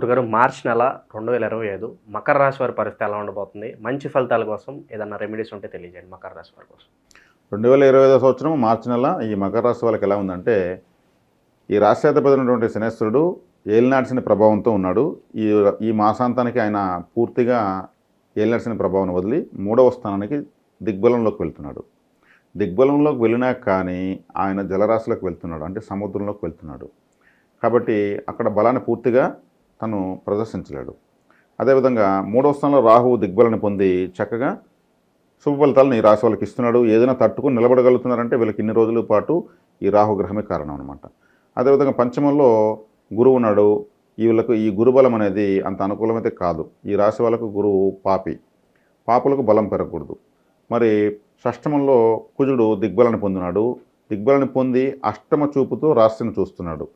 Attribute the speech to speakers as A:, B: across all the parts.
A: గురుగారు మార్చి నెల రెండు వేల ఇరవై ఐదు మకర రాశి వారి పరిస్థితి ఎలా ఉండబోతుంది? మంచి ఫలితాల కోసం ఏదన్నా రెమెడీస్ ఉంటే తెలియజేయండి మకర రాశి వారి కోసం.
B: రెండు వేల ఇరవై ఐదో సంవత్సరం మార్చి నెల ఈ మకర రాశి వాళ్ళకి ఎలా ఉందంటే ఈ రాష్ట్రాధిపతి ఉన్నటువంటి శనేశ్వరుడు ఏలినాడ్సిన ప్రభావంతో ఉన్నాడు. ఈ ఈ మాసాంతానికి ఆయన పూర్తిగా ఏలినాడ్సిన ప్రభావం వదిలి మూడవ స్థానానికి దిగ్బలంలోకి వెళ్తున్నాడు. దిగ్బలంలోకి వెళ్ళినా కానీ ఆయన జలరాశిలోకి వెళ్తున్నాడు అంటే సముద్రంలోకి వెళ్తున్నాడు. కాబట్టి అక్కడ బలాన్ని పూర్తిగా తను ప్రదర్శించలేడు. అదేవిధంగా మూడవ స్థానంలో రాహువు దిగ్బలాన్ని పొంది చక్కగా శుభ ఫలితాలను ఈ రాశి వాళ్ళకి ఇస్తున్నాడు. ఏదైనా తట్టుకుని నిలబడగలుగుతున్నారంటే వీళ్ళకి ఇన్ని రోజుల పాటు ఈ రాహు గ్రహమే కారణం అనమాట అదేవిధంగా పంచమంలో గురువు ఉన్నాడు. ఈ వీళ్ళకు ఈ గురుబలం అనేది అంత అనుకూలమైతే కాదు. ఈ రాశి వాళ్ళకు గురువు పాపి. పాపులకు బలం పెరగకూడదు. మరి షష్టమంలో కుజుడు దిగ్బలాన్ని పొందినాడు. దిగ్బలాన్ని పొంది అష్టమ చూపుతో రాశిని చూస్తున్నాడు.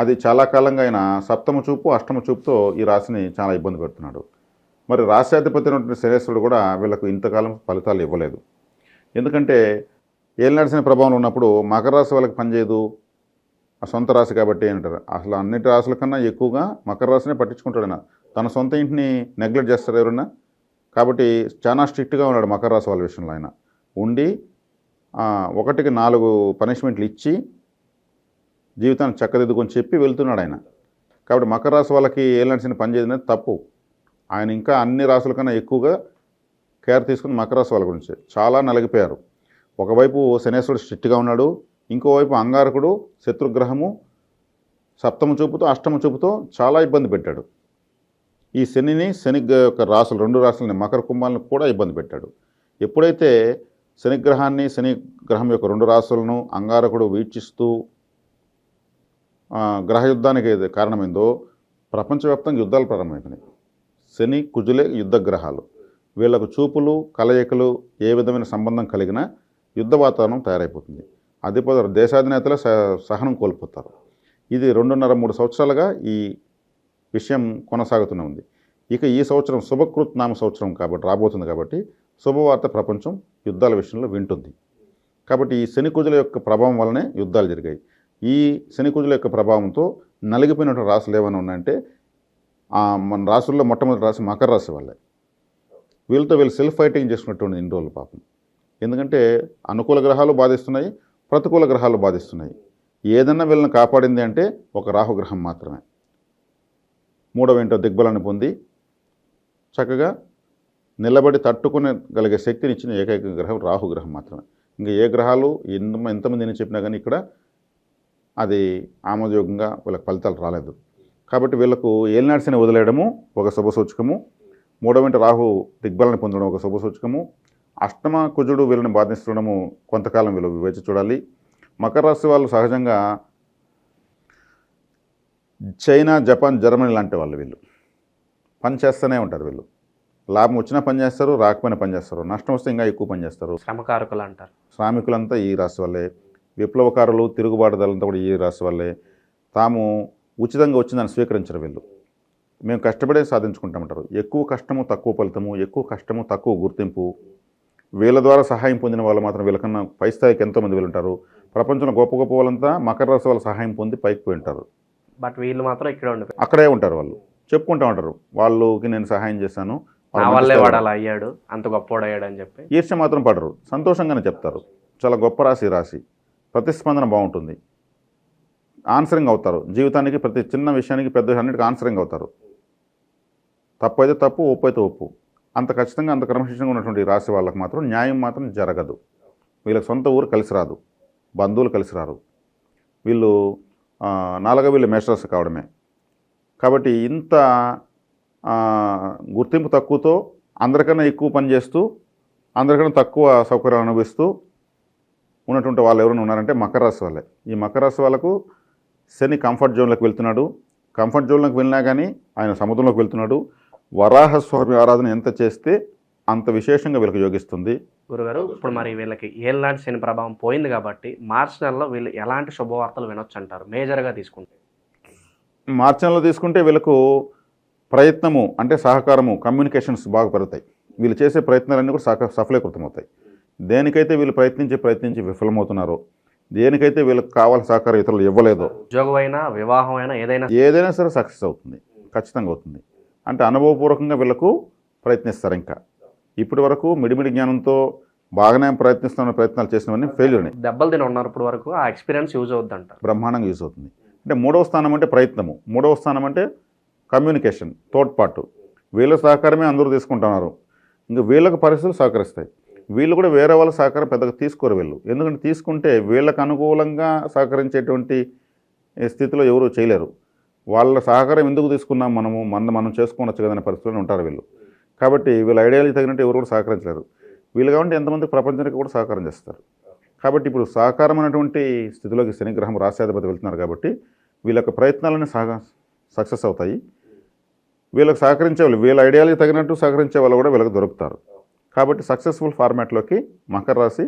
B: అది చాలా కాలంగా ఆయన సప్తమ చూపు అష్టమ చూపుతో ఈ రాశిని చాలా ఇబ్బంది పెడుతున్నాడు. మరి రాశ్యాధిపతి ఉన్నటువంటి శనేశ్వరుడు కూడా వీళ్ళకు ఇంతకాలం ఫలితాలు ఇవ్వలేదు. ఎందుకంటే ఏళ్ళు నడిచిన ప్రభావం ఉన్నప్పుడు మకర రాశి వాళ్ళకి పనిచేయదు ఆ సొంత రాశి కాబట్టి అంటారు. అసలు అన్నిటి రాశుల కన్నా ఎక్కువగా మకర రాశినే పట్టించుకుంటాడు ఆయన తన సొంత ఇంటిని నెగ్లెక్ట్ చేస్తారు ఎవరన్నా. కాబట్టి చాలా స్ట్రిక్ట్గా ఉన్నాడు మకర రాశి వాళ్ళ విషయంలో ఆయన. ఉండి ఒకటికి నాలుగు పనిష్మెంట్లు ఇచ్చి జీవితాన్ని చక్కదిద్దుకొని చెప్పి వెళ్తున్నాడు ఆయన. కాబట్టి మకర రాశి వాళ్ళకి ఏలాంటి పని చేయడం తప్పు. ఆయన ఇంకా అన్ని రాసుల కన్నా ఎక్కువగా కేర్ తీసుకుని మకర రాశి వాళ్ళ గురించి చాలా నలిగిపోయారు. ఒకవైపు శనేశ్వరుడు స్ట్రిక్ట్గా ఉన్నాడు ఇంకోవైపు అంగారకుడు శత్రుగ్రహము సప్తమ చూపుతో అష్టమ చూపుతో చాలా ఇబ్బంది పెట్టాడు. ఈ శనిని శని యొక్క రాసులు రెండు రాసులని మకర కుంభాలను కూడా ఇబ్బంది పెట్టాడు. ఎప్పుడైతే శనిగ్రహాన్ని శని గ్రహం యొక్క రెండు రాసులను అంగారకుడు వీక్షిస్తూ గ్రహయుద్ధానికి గ్రహ యుద్ధానికి కారణమైందో ప్రపంచవ్యాప్తంగా యుద్ధాలు ప్రారంభమైపోయినాయి. శని కుజులే యుద్ధ గ్రహాలు వీళ్ళకు చూపులు కలయికలు ఏ విధమైన సంబంధం కలిగినా యుద్ధ వాతావరణం తయారైపోతుంది. అధిపతులు దేశాధినేతలే సహనం కోల్పోతారు. ఇది రెండున్నర మూడు సంవత్సరాలుగా ఈ విషయం కొనసాగుతూనే ఉంది. ఇక ఈ సంవత్సరం శుభకృత్ నామ సంవత్సరం కాబట్టి రాబోతుంది కాబట్టి శుభవార్త ప్రపంచం యుద్ధాల విషయంలో వింటుంది. కాబట్టి ఈ శని కుజుల యొక్క ప్రభావం వల్లనే యుద్ధాలు జరిగాయి. ఈ శని కుజుల యొక్క ప్రభావంతో నలిగిపోయినటువంటి రాశులు ఏమైనా ఉన్నాయంటే ఆ, మన రాసుల్లో మొట్టమొదటి రాశి మకర రాశి వాళ్ళే. వీళ్ళతో వీళ్ళు సెల్ఫ్ ఫైటింగ్ చేసుకున్నటువంటి ఇన్ని రోజులు పాపం. ఎందుకంటే అనుకూల గ్రహాలు బాధిస్తున్నాయి ప్రతికూల గ్రహాలు బాధిస్తున్నాయి. ఏదన్నా వీళ్ళని కాపాడింది అంటే ఒక రాహుగ్రహం మాత్రమే. మూడవ ఏంటో దిగ్బలాన్ని పొంది చక్కగా నిలబడి తట్టుకునగలిగే శక్తిని ఇచ్చిన ఏకైక గ్రహం రాహుగ్రహం మాత్రమే. ఇంకా ఏ గ్రహాలు ఎంత ఎంతమంది అని చెప్పినా కానీ ఇక్కడ అది ఆమోదయోగంగా వీళ్ళకి ఫలితాలు రాలేదు. కాబట్టి వీళ్ళకు ఏలినాడ్సిని వదిలేయడము ఒక శుభసూచకము మూడవ వెంట రాహు దిగ్బలాన్ని పొందడం ఒక శుభసూచకము అష్టమ కుజుడు వీళ్ళని బాధిస్తుండడము కొంతకాలం వీళ్ళు వేచి చూడాలి. మకర రాశి వాళ్ళు సహజంగా చైనా జపాన్ జర్మనీ లాంటి వాళ్ళు వీళ్ళు. పని చేస్తూనే ఉంటారు వీళ్ళు. లాభం వచ్చినా పని చేస్తారు రాకపోయినా పని చేస్తారు. నష్టం వస్తే ఇంకా ఎక్కువ పని చేస్తారు.
A: శ్రమకారకులు అంటారు.
B: శ్రామికులంతా ఈ రాశి వాళ్ళే. విప్లవకారులు తిరుగుబాటుదారులంతా కూడా ఈ రాశి వాళ్ళే. తాము ఉచితంగా వచ్చిందని స్వీకరించరు వీళ్ళు. మేము కష్టపడే సాధించుకుంటామంటారు. ఎక్కువ కష్టము తక్కువ ఫలితము ఎక్కువ కష్టము తక్కువ గుర్తింపు. వీళ్ళ ద్వారా సహాయం పొందిన వాళ్ళు మాత్రం వీళ్ళకన్నా పై స్థాయికి ఎంతోమంది వీళ్ళు ఉంటారు ప్రపంచంలో గొప్ప గొప్ప వాళ్ళంతా మకర రాశి వాళ్ళ సహాయం పొంది పైకి పోయి ఉంటారు
A: బట్ వీళ్ళు మాత్రం ఇక్కడ ఉండిపోయారు
B: అక్కడే ఉంటారు వాళ్ళు. చెప్పుకుంటూ ఉంటారు. వాళ్ళకి నేను సహాయం చేశాను. వాళ్ళు
A: వల్లే వాడు అలా అయ్యాడు. అంత గొప్పోడు అయ్యాడు అని చెప్పి.
B: ఈర్ష్య మాత్రం పడరు. సంతోషంగానే చెప్తారు. చాలా గొప్ప రాశి రాశి. ప్రతిస్పందన బాగుంటుంది. ఆన్సరింగ్ అవుతారు. జీవితానికి ప్రతి చిన్న విషయానికి పెద్ద అన్నిటికీ ఆన్సరింగ్ అవుతారు. తప్పు అయితే తప్పు ఒప్పు అయితే ఒప్పు. అంత ఖచ్చితంగా అంత క్రమశిక్షణగా ఉన్నటువంటి ఈ రాశి వాళ్ళకి మాత్రం న్యాయం మాత్రం జరగదు. వీళ్ళకి సొంత ఊరు కలిసి రాదు. బంధువులు కలిసి రారు. వీళ్ళు నాలుగ నాలుగో వీళ్ళు మేషరాశి కావడమే. కాబట్టి ఇంత గుర్తింపు తక్కువతో అందరికన్నా ఎక్కువ పని చేస్తూ అందరికన్నా తక్కువ సౌకర్యాలు అనుభవిస్తూ ఉన్నటువంటి వాళ్ళు ఎవరైనా ఉన్నారంటే మకర రాశి వాళ్ళే. ఈ మకర రాశి వాళ్ళకు శని కంఫర్ట్ జోన్లోకి వెళ్తున్నాడు. కంఫర్ట్ జోన్లోకి వెళ్ళినా కానీ ఆయన సముద్రంలోకి వెళ్తున్నాడు. వరాహ స్వామి ఆరాధన ఎంత చేస్తే అంత విశేషంగా వీళ్ళకి యోగిస్తుంది.
A: గురుగారు ఇప్పుడు మరి వీళ్ళకి ఏళ్ళనాటి శని ప్రభావం పోయింది కాబట్టి మార్చి నెలలో వీళ్ళు ఎలాంటి శుభవార్తలు వినొచ్చు అంటారు మేజర్గా తీసుకుంటే.
B: మార్చి నెలలో తీసుకుంటే వీళ్ళకు ప్రయత్నము అంటే సహకారము కమ్యూనికేషన్స్ బాగా పెరుగుతాయి. వీళ్ళు చేసే ప్రయత్నాలన్నీ కూడా సఫలీకృతమవుతాయి. దేనికైతే వీళ్ళు ప్రయత్నించి ప్రయత్నించి విఫలమవుతున్నారో దేనికైతే వీళ్ళకి కావాల్సిన సహకారం ఇతరులు ఇవ్వలేదో
A: ఉద్యోగం అయినా వివాహం అయినా ఏదైనా
B: ఏదైనా సరే సక్సెస్ అవుతుంది ఖచ్చితంగా అవుతుంది. అంటే అనుభవపూర్వకంగా వీళ్ళకు ప్రయత్నిస్తారు ఇంకా. ఇప్పటి వరకు మిడిమిడి జ్ఞానంతో బాగానే ప్రయత్నిస్తున్న ప్రయత్నాలు చేసినవన్నీ ఫెయిల్యూర్ని
A: దెబ్బలు తిని ఉన్నారు ఇప్పుడు వరకు ఆ ఎక్స్పీరియన్స్ యూజ్ అవుద్ది అంటారు
B: బ్రహ్మాండంగా యూజ్ అవుతుంది. అంటే మూడవ స్థానం అంటే ప్రయత్నము మూడవ స్థానం అంటే కమ్యూనికేషన్ తోడ్పాటు. వీళ్ళ సహకారమే అందరూ తీసుకుంటున్నారు. ఇంకా వీళ్ళకి పరిస్థితులు సహకరిస్తాయి. వీళ్ళు కూడా వేరే వాళ్ళ సహకారం పెద్దగా తీసుకోరు వీళ్ళు. ఎందుకంటే తీసుకుంటే వీళ్ళకు అనుకూలంగా సహకరించేటువంటి స్థితిలో ఎవరు చేయలేరు. వాళ్ళ సహకారం ఎందుకు తీసుకున్నాం మనము? మన మనం చేసుకోవచ్చు కదనే పరిస్థితుల్లో ఉంటారు వీళ్ళు. కాబట్టి వీళ్ళ ఐడియాలజీ తగినట్టు ఎవరు కూడా సహకరించలేరు. వీళ్ళు కాబట్టి ఎంతమంది ప్రపంచానికి కూడా సహకారం చేస్తారు. కాబట్టి ఇప్పుడు సహకారమైనటువంటి స్థితిలోకి శనిగ్రహం రాష్ట్రాధిపతి వెళ్తున్నారు కాబట్టి వీళ్ళ యొక్క ప్రయత్నాలన్నీ సహ సక్సెస్ అవుతాయి. వీళ్ళకి సహకరించే వాళ్ళు వీళ్ళ ఐడియాలజీ తగినట్టు సహకరించే వాళ్ళు కూడా వీళ్ళకి దొరుకుతారు. కాబట్టి సక్సెస్ఫుల్ ఫార్మాట్లోకి మకర రాశి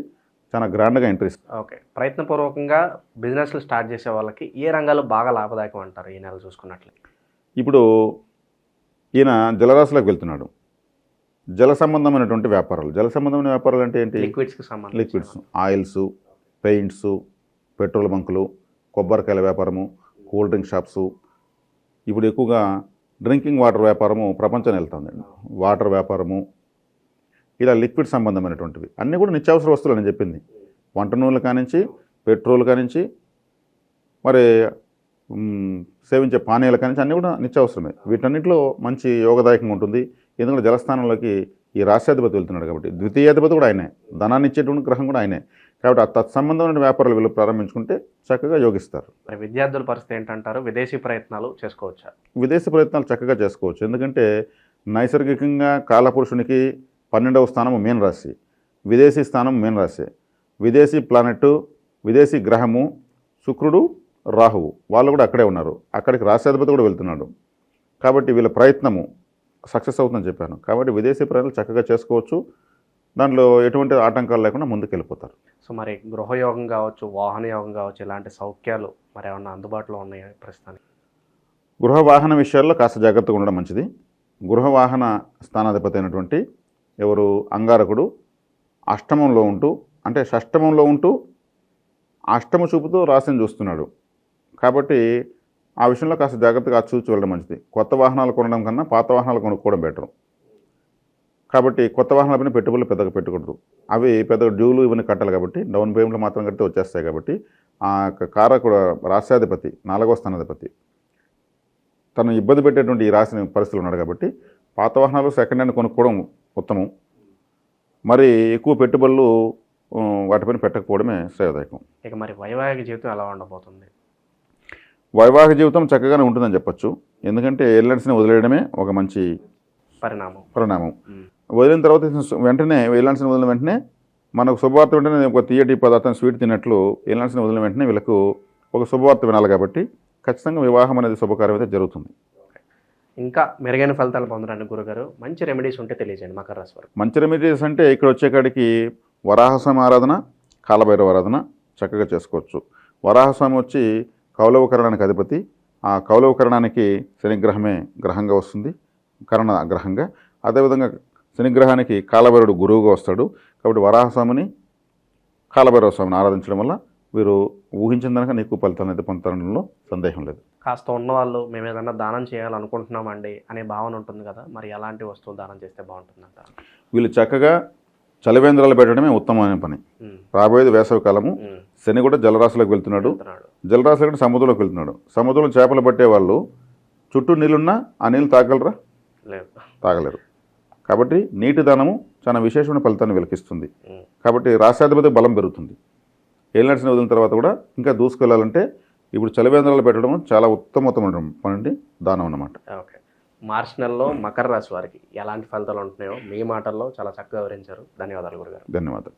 B: చాలా గ్రాండ్గా ఎంట్రీ ఇస్తుంది.
A: ఓకే. ప్రయత్నపూర్వకంగా బిజినెస్లు స్టార్ట్ చేసే వాళ్ళకి ఏ రంగాలు బాగా లాభదాయకం అంటారు ఈ నెల చూసుకున్నట్లయితే?
B: ఇప్పుడు ఈయన జలరాశిలోకి వెళ్తున్నాడు. జల సంబంధమైనటువంటి వ్యాపారాలు. జల సంబంధమైన వ్యాపారాలు అంటే ఏంటి?
A: లిక్విడ్స్కి సంబంధించి
B: లిక్విడ్స్ ఆయిల్స్ పెయింట్స్ పెట్రోల్ బంకులు కొబ్బరికాయల వ్యాపారము కూల్ డ్రింక్ షాప్స్. ఇప్పుడు ఎక్కువగా డ్రింకింగ్ వాటర్ వ్యాపారము ప్రపంచం వెళ్తుందండి వాటర్ వ్యాపారము ఇలా లిక్విడ్ సంబంధమైనటువంటివి అన్నీ కూడా నిత్యావసర వస్తువులు అని చెప్పింది. వంట నూనెలు కానించి పెట్రోల్ కానించి మరి సేవించే పానీయాల కానించి అన్నీ కూడా నిత్యావసరమే. వీటన్నిటిలో మంచి యోగదాయకంగా ఉంటుంది. ఎందుకంటే జలస్థానంలోకి ఈ రాష్ట్రాధిపతి వెళ్తున్నాడు కాబట్టి ద్వితీయాధిపతి కూడా ఆయనే. ధనాన్ని ఇచ్చేటువంటి గ్రహం కూడా ఆయనే. కాబట్టి ఆ తత్సంబంధమైన వ్యాపారాలు వీళ్ళు ప్రారంభించుకుంటే చక్కగా యోగిస్తారు.
A: మరి విద్యార్థుల పరిస్థితి ఏంటంటారు? విదేశీ ప్రయత్నాలు చేసుకోవచ్చా?
B: విదేశీ ప్రయత్నాలు చక్కగా చేసుకోవచ్చు. ఎందుకంటే నైసర్గికంగా కాలపురుషునికి పన్నెండవ స్థానం మీన రాశి. విదేశీ స్థానం మీన రాశి. విదేశీ ప్లానెట్ విదేశీ గ్రహము శుక్రుడు రాహువు. వాళ్ళు కూడా అక్కడే ఉన్నారు. అక్కడికి రాష్ట్రాధిపతి కూడా వెళ్తున్నాడు. కాబట్టి వీళ్ళ ప్రయత్నము సక్సెస్ అవుతుందని చెప్పాను. కాబట్టి విదేశీ ప్రయాణాలు చక్కగా చేసుకోవచ్చు. దాంట్లో ఎటువంటి ఆటంకాలు లేకుండా ముందుకు వెళ్ళిపోతారు
A: సో మరి గృహయోగం కావచ్చు వాహన యోగం కావచ్చు ఇలాంటి సౌఖ్యాలు మరి ఏమన్నా అందుబాటులో ఉన్నాయా ప్రస్తుతానికి?
B: గృహ వాహన విషయాల్లో కాస్త జాగ్రత్తగా ఉండడం మంచిది. గృహ వాహన స్థానాధిపతి అయినటువంటి ఎవరు అంగారకుడు అష్టమంలో ఉంటూ అంటే షష్టమంలో ఉంటూ అష్టమ చూపుతో రాశిని చూస్తున్నాడు. కాబట్టి ఆ విషయంలో కాస్త జాగ్రత్తగా చూసి వెళ్ళడం మంచిది. కొత్త వాహనాలు కొనడం కన్నా పాత వాహనాలు కొనుక్కోవడం బెటర్. కాబట్టి కొత్త వాహనాల పైన పెట్టుబడులు పెద్దగా పెట్టకూడదు. అవి పెద్దగా డ్యూలు ఇవన్నీ కట్టాలి కాబట్టి డౌన్ పేమెంట్లు మాత్రం కడితే వచ్చేస్తాయి కాబట్టి ఆ యొక్క కారకుడు రాష్ట్రాధిపతి నాలుగో స్థానాధిపతి. తను ఇబ్బంది పెట్టేటువంటి ఈ రాసిన పరిస్థితులు ఉన్నాడు కాబట్టి పాత వాహనాలు సెకండ్ హ్యాండ్ కొనుక్కోవడం ఉత్తమం. మరి ఎక్కువ పెట్టుబడులు వాటిపైన పెట్టకపోవడమే శ్రేయదాయకం.
A: ఇక మరి వైవాహిక జీవితం ఎలా ఉండబోతుంది?
B: వైవాహిక జీవితం చక్కగానే ఉంటుందని చెప్పొచ్చు. ఎందుకంటే ఎయిర్లైన్స్ని వదిలేయడమే ఒక మంచి
A: పరిణామం.
B: పరిణామం. వదిలిన తర్వాత వెంటనే ఎయిర్లైన్స్ని వదిలిన వెంటనే మనకు శుభవార్త వెంటనే ఒక తీయటి పదార్థం స్వీట్ తిన్నట్లు ఎయిర్లైన్స్ని వదిలిన వెంటనే వీళ్ళకు ఒక శుభవార్త వినాలి కాబట్టి ఖచ్చితంగా వివాహం అనేది శుభకార్యం అయితే జరుగుతుంది.
A: ఇంకా మెరుగైన ఫలితాలు పొందడానికి గురుగారు మంచి రెమెడీస్ ఉంటే తెలియజేయండి మకర రాశి
B: మంచి రెమెడీస్ అంటే ఇక్కడ వచ్చేకాడికి వరాహస్వామి ఆరాధన కాలభైరవ ఆరాధన చక్కగా చేసుకోవచ్చు. వరాహస్వామి వచ్చి కౌలవకరణానికి అధిపతి. ఆ కౌలవకరణానికి శనిగ్రహమే గ్రహంగా వస్తుంది కరణ గ్రహంగా. అదేవిధంగా శనిగ్రహానికి కాలభైరుడు గురువుగా వస్తాడు. కాబట్టి వరాహస్వామిని కాలభైరవ స్వామిని ఆరాధించడం వల్ల వీరు ఊహించిన దానికన్నా ఎక్కువ ఫలితాలను అయితే పొందడంలో సందేహం లేదు.
A: కాస్త ఉన్నవాళ్ళు మేము ఏదైనా దానం చేయాలనుకుంటున్నామండి అనే భావన ఉంటుంది కదా మరి ఎలాంటి వస్తువులు దానం చేస్తే బాగుంటుందంట?
B: వీళ్ళు చక్కగా చలివేంద్రాలు పెట్టడమే ఉత్తమమైన పని. రాబోయేది వేసవి కాలము. శని కూడా జలరాశిలోకి వెళ్తున్నాడు.
A: చెప్తున్నాడు.
B: జలరాశి కంటే సముద్రంలోకి వెళ్తున్నాడు. సముద్రంలో చేపలు పట్టే వాళ్ళు చుట్టూ నీళ్ళున్నా ఆ నీళ్ళు తాగలరా?
A: లేదు.
B: తాగలేరు. కాబట్టి నీటి దానము చాలా విశేషమైన ఫలితాన్ని వెలికిస్తుంది కాబట్టి రాష్ట్రాధిపతి బలం పెరుగుతుంది. ఏలినట్స్ని వదిలిన తర్వాత కూడా ఇంకా దూసుకెళ్ళాలంటే ఇప్పుడు చలివేంద్రాలు పెట్టడం చాలా ఉత్తమోత్తమైన పని దానం అన్నమాట.
A: ఓకే. మార్చి నెలలో మకర రాశి వారికి ఎలాంటి ఫలితాలు ఉంటున్నాయో మీ మాటల్లో చాలా చక్కగా వివరించారు. ధన్యవాదాలు గురుగారు.
B: ధన్యవాదాలు.